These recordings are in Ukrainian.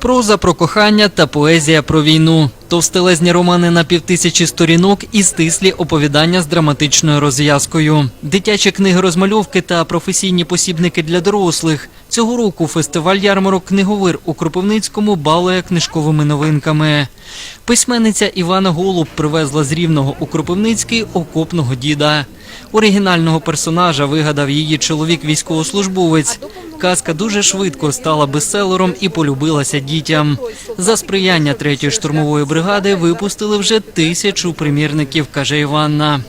Проза про кохання та поезія про війну. Товстелезні романи на півтисячі сторінок і стислі оповідання з драматичною розв'язкою. Дитячі книги розмальовки та професійні посібники для дорослих. Цього року фестиваль ярмарок книговир у Кропивницькому балує книжковими новинками. Письменниця Івана Голуб привезла з рівного у Кропивницький окопного діда. Оригінального персонажа вигадав її чоловік військовослужбовець. Казка дуже швидко стала бестселером і полюбилася дітям. За сприяння третьої штурмової бригади випустили вже тисячу примірників, каже Іванна.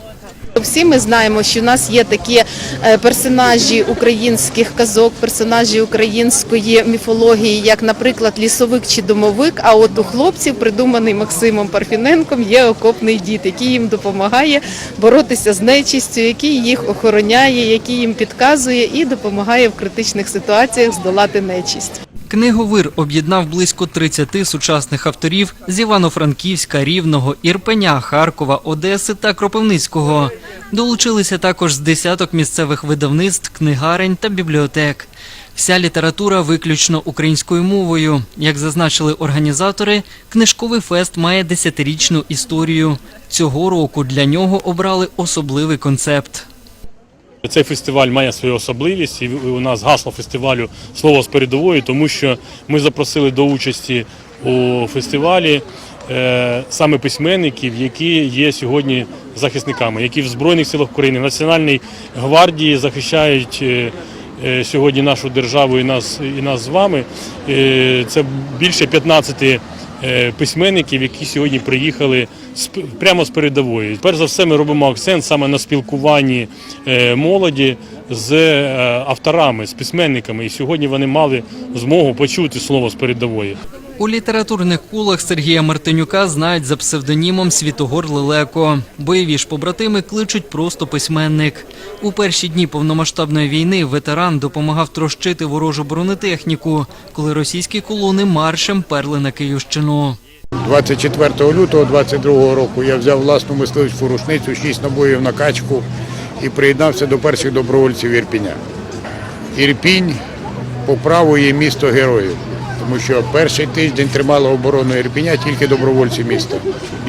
Всі ми знаємо, що в нас є такі е, персонажі українських казок, персонажі української міфології, як, наприклад, лісовик чи домовик. А от у хлопців, придуманий Максимом Парфіненком, є окопний дід, який їм допомагає боротися з нечистю, який їх охороняє, який їм підказує і допомагає в критичних ситуаціях здолати нечисть. Книговир об'єднав близько 30 сучасних авторів з Івано-Франківська, Рівного, Ірпеня, Харкова, Одеси та Кропивницького. Долучилися також з десяток місцевих видавництв, книгарень та бібліотек. Вся література виключно українською мовою. Як зазначили організатори, книжковий фест має десятирічну історію. Цього року для нього обрали особливий концепт. Цей фестиваль має свою особливість, і у нас гасло фестивалю слово з передової, тому що ми запросили до участі у фестивалі е, саме письменників, які є сьогодні захисниками, які в Збройних силах України, в Національній гвардії захищають. е, е, Сьогодні нашу державу і нас і нас з вами це більше 15 е, письменників, які сьогодні приїхали прямо з передової. Перш за все, ми робимо акцент саме на спілкуванні е, молоді з е, авторами, з письменниками. І сьогодні вони мали змогу почути слово з передової. У літературних колах Сергія Мартинюка знають за псевдонімом Світогор Лелеко. Бойові ж побратими кличуть просто письменник. У перші дні повномасштабної війни ветеран допомагав трощити ворожу бронетехніку, коли російські колони маршем перли на Київщину. 24 лютого 22 року я взяв власну мисливську рушницю, 6 набоїв на качку і приєднався до перших добровольців Ірпіня. Ірпінь по праву є місто героїв, тому що перший тиждень тримало оборону Ірпіня тільки добровольці міста.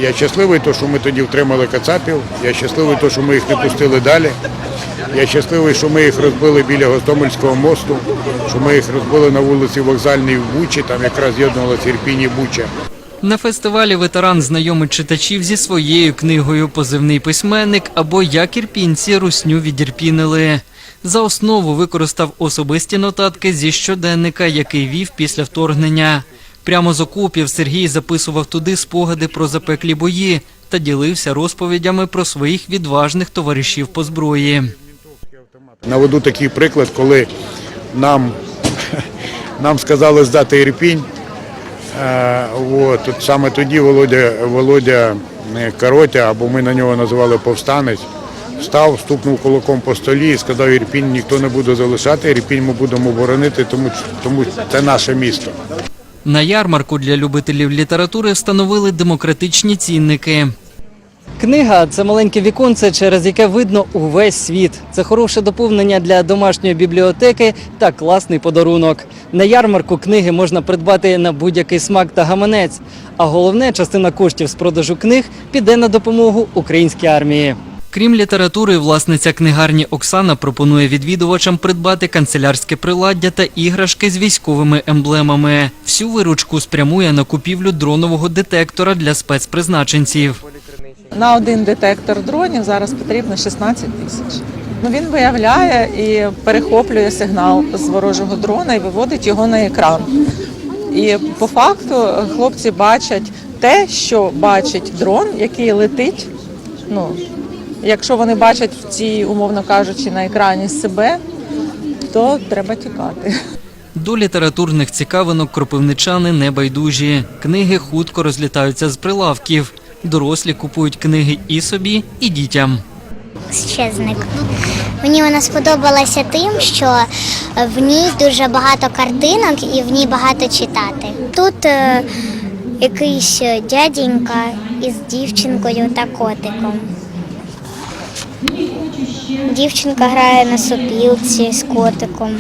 Я щасливий, то, що ми тоді втримали кацапів, я щасливий, то, що ми їх не пустили далі. Я щасливий, що ми їх розбили біля Гостомельського мосту, що ми їх розбили на вулиці Вокзальній в Бучі, там якраз з'єднувалися Ірпінь і Буча. На фестивалі ветеран знайомить читачів зі своєю книгою Позивний письменник або Як ірпінці русню відірпінили. За основу використав особисті нотатки зі щоденника, який вів після вторгнення. Прямо з окопів Сергій записував туди спогади про запеклі бої та ділився розповідями про своїх відважних товаришів по зброї. Наведу такий приклад, коли нам, нам сказали здати Ірпінь. Е, От, саме тоді Володя, Володя е, Каротя, або ми на нього називали повстанець, встав, стукнув кулаком по столі і сказав, Ірпінь ніхто не буде залишати, Ірпінь ми будемо боронити, тому, тому це наше місто. На ярмарку для любителів літератури встановили демократичні цінники. Книга це маленьке віконце, через яке видно увесь світ. Це хороше доповнення для домашньої бібліотеки та класний подарунок. На ярмарку книги можна придбати на будь-який смак та гаманець. А головне, частина коштів з продажу книг піде на допомогу українській армії. Крім літератури, власниця книгарні Оксана пропонує відвідувачам придбати канцелярське приладдя та іграшки з військовими емблемами. Всю виручку спрямує на купівлю дронового детектора для спецпризначенців. На один детектор дронів зараз потрібно 16 тисяч. Ну, він виявляє і перехоплює сигнал з ворожого дрона і виводить його на екран. І по факту хлопці бачать те, що бачить дрон, який летить. Ну, якщо вони бачать в цій, умовно кажучи, на екрані себе, то треба тікати. До літературних цікавинок кропивничани не байдужі. Книги хутко розлітаються з прилавків. Дорослі купують книги і собі, і дітям. Щезник. Мені вона сподобалася тим, що в ній дуже багато картинок і в ній багато читати. Тут е, якийсь дяденька із дівчинкою та котиком. Дівчинка грає на сопілці з котиком.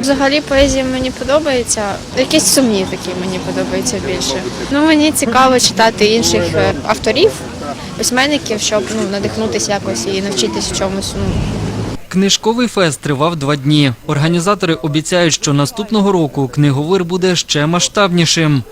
Взагалі поезія мені подобається. Якісь сумні такі мені подобаються більше. Ну мені цікаво читати інших е, авторів, письменників, щоб ну надихнутися якось і навчитись чомусь. Ну Книжковий фест тривав два дні. Організатори обіцяють, що наступного року книговир буде ще масштабнішим.